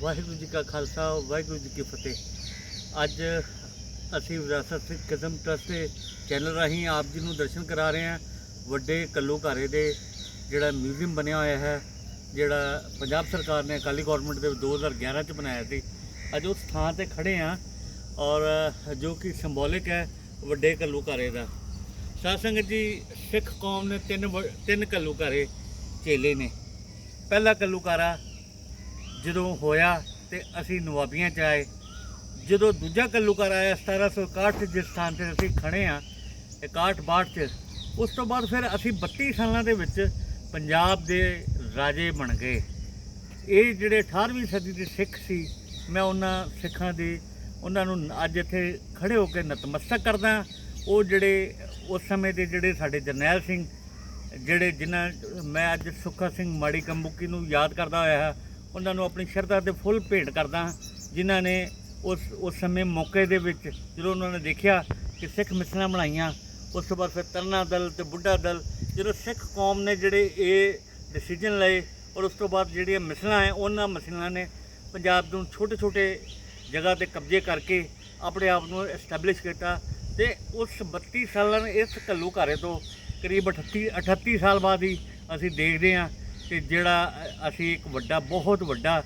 ਵਾਹਿਗੁਰੂ ਜੀ ਕਾ ਖਾਲਸਾ, ਵਾਹਿਗੁਰੂ ਜੀ ਕੀ ਫਤਿਹ। ਅੱਜ ਅਸੀਂ ਵਿਰਾਸਤ ਸਿੱਖ ਕਦਮ ਟਰਸਟ ਦੇ ਚੈਨਲ ਰਾਹੀਂ ਆਪ ਜੀ ਨੂੰ ਦਰਸ਼ਨ ਕਰਾ ਰਹੇ ਹਾਂ। ਵੱਡੇ ਕੱਲੂਘਾਰੇ ਦੇ ਜਿਹੜਾ ਮਿਊਜ਼ੀਅਮ ਬਣਿਆ ਹੋਇਆ ਹੈ, ਜਿਹੜਾ ਪੰਜਾਬ ਸਰਕਾਰ ਨੇ ਅਕਾਲੀ ਗਵਰਨਮੈਂਟ ਦੇ 2011 ਚ ਬਣਾਇਆ ਸੀ। ਅੱਜ ਉਸ ਥਾਂ ਤੇ ਖੜੇ ਹਾਂ ਔਰ ਜੋ ਕਿ ਸਿੰਬੋਲਿਕ ਹੈ, ਵੱਡੇ ਕੱਲੂਘਾਰੇ ਦਾ। ਸਾਧ ਸੰਗਤ ਜੀ, ਸਿੱਖ ਕੌਮ ਨੇ ਤਿੰਨ ਵ- ਤਿੰਨ ਕੱਲੂਘਾਰੇ ਚੇਲੇ ਨੇ। ਪਹਿਲਾ ਕੱਲੂਘਾਰਾ ਜਦੋਂ ਹੋਇਆ ਤੇ ਅਸੀਂ ਨਵਾਬੀਆਂ ਚ ਆਏ। ਜਦੋਂ ਦੂਜਾ ਕੱਲੂਕਾਰ ਆਇਆ 1761 ਚ ਜਿਸ ਸਥਾਨ ਤੇ ਅਸੀਂ ਖੜੇ ਆ 61 62 ਚ, ਉਸ ਤੋਂ ਬਾਅਦ ਫਿਰ ਅਸੀਂ 32 ਸਾਲਾਂ ਦੇ ਵਿੱਚ ਪੰਜਾਬ ਦੇ ਰਾਜੇ ਬਣ ਗਏ। ਇਹ ਜਿਹੜੇ 18ਵੀਂ ਸਦੀ ਦੇ ਸਿੱਖ ਸੀ, ਮੈਂ ਉਹਨਾਂ ਸਿੱਖਾਂ ਦੇ, ਉਹਨਾਂ ਨੂੰ ਅੱਜ ਇੱਥੇ ਖੜੇ ਹੋ ਕੇ ਨਤਮਸਤਕ ਕਰਦਾ ਉਹ ਜਿਹੜੇ ਉਸ ਸਮੇਂ ਦੇ ਜਿਹੜੇ ਸਾਡੇ ਜਰਨੈਲ ਸਿੰਘ, ਜਿਹੜੇ ਜਿਨ੍ਹਾਂ, ਮੈਂ ਅੱਜ ਸੁੱਖਾ ਸਿੰਘ ਮਾੜੀ ਕੰਬੁਕੀ ਨੂੰ ਯਾਦ ਕਰਦਾ ਹੋਇਆ ਹਾਂ ਉਹਨਾਂ ਨੂੰ ਆਪਣੀ ਸ਼ਰਧਾ ਤੇ ਫੁੱਲ ਭੇਟ ਕਰਦਾ ਹਾਂ, ਜਿਨ੍ਹਾਂ ਨੇ ਉਸ ਉਸ ਸਮੇਂ ਮੌਕੇ ਦੇ ਵਿੱਚ ਜਦੋਂ ਉਹਨਾਂ ਨੇ ਦੇਖਿਆ ਕਿ ਸਿੱਖ ਮਿਸਲਾਂ ਬਣਾਈਆਂ ਉਸ ਤੋਂ ਬਾਅਦ ਫਿਰ ਤਰਨਾ ਦਲ ਤੇ ਬੁੱਢਾ ਦਲ ਜਦੋਂ ਸਿੱਖ ਕੌਮ ਨੇ ਜਿਹੜੇ ਇਹ ਡਿਸੀਜਨ ਲਏ ਔਰ ਉਸ ਤੋਂ ਬਾਅਦ ਜਿਹੜੀਆਂ ਮਿਸਲਾਂ ਹੈ ਉਹਨਾਂ ਮਿਸਲਾਂ ਨੇ ਪੰਜਾਬ ਨੂੰ ਛੋਟੇ ਛੋਟੇ ਜਗ੍ਹਾ ਤੇ ਕਬਜ਼ੇ ਕਰਕੇ ਆਪਣੇ ਆਪ ਨੂੰ ਐਸਟੈਬਲਿਸ਼ ਕੀਤਾ ਤੇ ਉਸ 32 ਸਾਲਾਂ ਇਸ ਘੱਲੂ ਘਾਰੇ ਤੋਂ ਕਰੀਬ 38 38 ਸਾਲ ਬਾਅਦ ਹੀ ਅਸੀਂ ਦੇਖਦੇ ਹਾਂ ਕਿ ਜਿਹੜਾ ਅਸੀਂ ਇੱਕ ਵੱਡਾ ਬਹੁਤ ਵੱਡਾ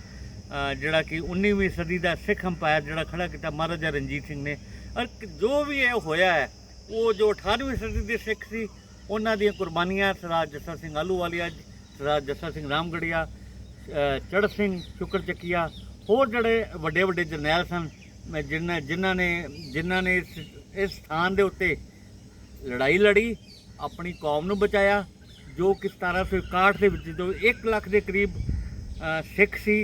ਜਿਹੜਾ ਕਿ 19ਵੀਂ ਸਦੀ ਦਾ ਸਿੱਖ ਅੰਪਾਇਰ ਜਿਹੜਾ ਖੜਾ ਕੀਤਾ ਮਹਾਰਾਜਾ ਰਣਜੀਤ ਸਿੰਘ ਨੇ। ਔਰ ਜੋ ਵੀ ਇਹ ਹੋਇਆ ਹੈ ਉਹ ਜੋ 18ਵੀਂ ਸਦੀ ਦੇ ਸਿੱਖ ਸੀ ਉਹਨਾਂ ਦੀਆਂ ਕੁਰਬਾਨੀਆਂ ਸਰਦਾਰ ਜੱਸਾ ਸਿੰਘ ਆਲੂਵਾਲੀਆ ਸਰਦਾਰ ਜੱਸਾ ਸਿੰਘ ਰਾਮਗੜੀਆ ਅ, ਚੜ੍ਹ ਸਿੰਘ ਸ਼ੁਕਰ ਚੱਕੀਆ ਹੋਰ ਜਿਹੜੇ ਵੱਡੇ ਵੱਡੇ ਜਰਨੈਲ ਸਨ ਮੈਂ ਜਿਨ੍ਹਾਂ ਜਿਨ੍ਹਾਂ ਨੇ ਜਿਨ੍ਹਾਂ ਨੇ ਇਸ ਇਸ ਸਥਾਨ ਦੇ ਉੱਤੇ ਲੜਾਈ ਲੜੀ ਆਪਣੀ ਕੌਮ ਨੂੰ ਬਚਾਇਆ ਜੋ ਕਿ 1761 ਦੇ ਵਿੱਚ ਜਦੋਂ 1 ਲੱਖ ਦੇ ਕਰੀਬ ਸਿੱਖ ਸੀ,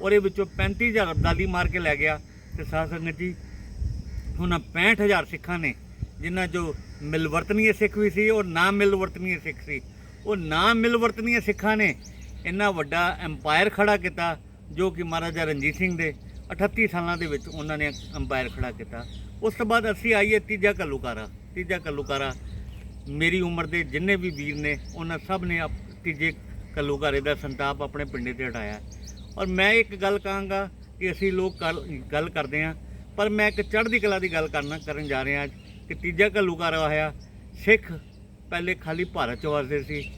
ਉਹਦੇ ਵਿੱਚੋਂ 35000 ਅਬਦਾਲੀ ਮਾਰ ਕੇ ਲੈ ਗਿਆ ਤੇ ਸਾਧ ਸੰਗਤ ਜੀ ਉਹਨਾਂ 65000 ਸਿੱਖਾਂ ਨੇ, ਜਿਨ੍ਹਾਂ ਜੋ ਮਿਲਵਰਤਨੀਏ ਸਿੱਖ ਵੀ ਸੀ, ਔਰ ਨਾ ਮਿਲਵਰਤਨੀਏ ਸਿੱਖ ਸੀ। ਉਹ ਨਾ ਮਿਲਵਰਤਨੀਏ ਸਿੱਖਾਂ ਨੇ ਇੰਨਾ ਵੱਡਾ ਐਮਪਾਇਰ ਖੜਾ ਕੀਤਾ, ਜੋ ਕਿ ਮਹਾਰਾਜਾ ਰਣਜੀਤ ਸਿੰਘ ਦੇ 38 ਸਾਲਾਂ ਦੇ ਵਿੱਚ ਉਹਨਾਂ ਨੇ ਅੰਪਾਇਰ ਖੜਾ ਕੀਤਾ। ਉਸ ਤੋਂ ਬਾਅਦ ਅਸੀਂ ਆਈਏ ਤੀਜਾ ਕੱਲੂਕਾਰਾ ਤੀਜਾ ਕੱਲੂਕਾਰਾ ਮੇਰੀ ਉਮਰ ਦੇ ਜਿੰਨੇ ਵੀ ਵੀਰ ਨੇ, ਉਹਨਾਂ ਸਭ ਨੇ ਆਪ- ਤੀਜੇ ਕੱਲੂਕਾਰੇ ਦਾ ਸੰਤਾਪ ਆਪਣੇ ਪਿੰਡੇ ਤੇ ਹਟਾਇਆ ਔਰ ਮੈਂ ਇੱਕ ਗੱਲ ਕਹਾਂਗਾ ਕਿ ਅਸੀਂ ਲੋਕ ਗੱਲ- ਗੱਲ ਕਰਦੇ ਹਾਂ, ਪਰ ਮੈਂ ਇੱਕ ਚੜ੍ਹਦੀ ਕਲਾ ਦੀ ਗੱਲ ਕਰਨਾ, ਕਰਨ ਜਾ ਰਿਹਾ ਅੱਜ ਕਿ ਤੀਜਾ ਘੱਲੂਕਾਰਾ ਹੋਇਆ ਸਿੱਖ ਪਹਿਲੇ ਖਾਲੀ ਭਾਰਤ ਚ ਵਸਦੇ ਸੀ।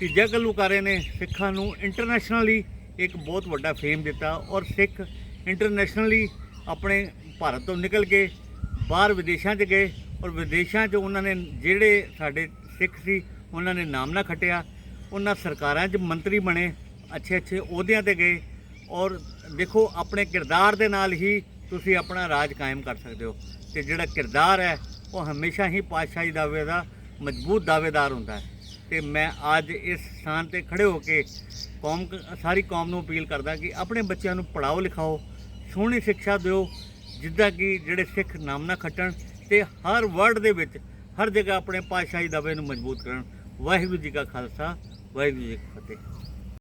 ਤੀਜਾ ਘੱਲੂਕਾਰੇ ਨੇ ਸਿੱਖਾਂ ਨੂੰ ਇੰਟਰਨੈਸ਼ਨਲੀ ਇੱਕ ਬਹੁਤ ਵੱਡਾ ਫੇਮ ਦਿੱਤਾ ਔਰ ਸਿੱਖ ਇੰਟਰਨੈਸ਼ਨਲੀ ਆਪਣੇ ਭਾਰਤ ਤੋਂ ਨਿਕਲ ਕੇ ਬਾਹਰ ਵਿਦੇਸ਼ਾਂ 'ਚ ਗਏ। ਔਰ ਵਿਦੇਸ਼ਾਂ 'ਚ ਉਹਨਾਂ ਨੇ ਜਿਹੜੇ ਸਾਡੇ ਸਿੱਖ ਸੀ, ਉਹਨਾਂ ਨੇ ਨਾਮ ਨਾ ਖੱਟਿਆ। ਉਹਨਾਂ ਸਰਕਾਰਾਂ 'ਚ ਮੰਤਰੀ ਬਣੇ, ਅੱਛੇ ਅੱਛੇ ਅਹੁਦਿਆਂ ਤੇ ਗਏ। ਔਰ ਦੇਖੋ, ਆਪਣੇ ਕਿਰਦਾਰ ਦੇ ਨਾਲ ਹੀ ਤੁਸੀਂ ਆਪਣਾ ਰਾਜ ਕਾਇਮ ਕਰ ਸਕਦੇ ਹੋ। ਤੇ ਜਿਹੜਾ ਕਿਰਦਾਰ ਹੈ, ਉਹ ਹਮੇਸ਼ਾ ਹੀ ਪਾਤਸ਼ਾਹੀ ਦਾਅਵੇ ਦਾ ਮਜ਼ਬੂਤ ਦਾਅਵੇਦਾਰ ਹੁੰਦਾ ਹੈ। ਤੇ ਮੈਂ ਅੱਜ ਇਸ ਸਥਾਨ ਤੇ ਖੜੇ ਹੋ ਕੇ ਕੌਮ ਸਾਰੀ ਕੌਮ ਨੂੰ ਅਪੀਲ ਕਰਦਾ ਕਿ ਆਪਣੇ ਬੱਚਿਆਂ ਨੂੰ ਪੜਾਓ ਲਿਖਾਓ, ਸੋਹਣੀ ਸਿੱਖਿਆ ਦਿਓ, ਜਿੱਦਾਂ ਕਿ ਜਿਹੜੇ ਸਿੱਖ ਨਾਮ ਨਾ ਖੱਟਣ ਤੇ ਹਰ ਵਰਡ ਦੇ ਵਿੱਚ, ਹਰ ਜਗ੍ਹਾ ਆਪਣੇ ਪਾਤਸ਼ਾਹੀ ਦਾਅਵੇ ਨੂੰ ਮਜ਼ਬੂਤ ਕਰਨ। ਵਾਹਿਗੁਰੂ ਜੀ ਕਾ ਖਾਲਸਾ, ਵਾਹਿਗੁਰੂ ਜੀ ਕੀ ਫਤਿਹ।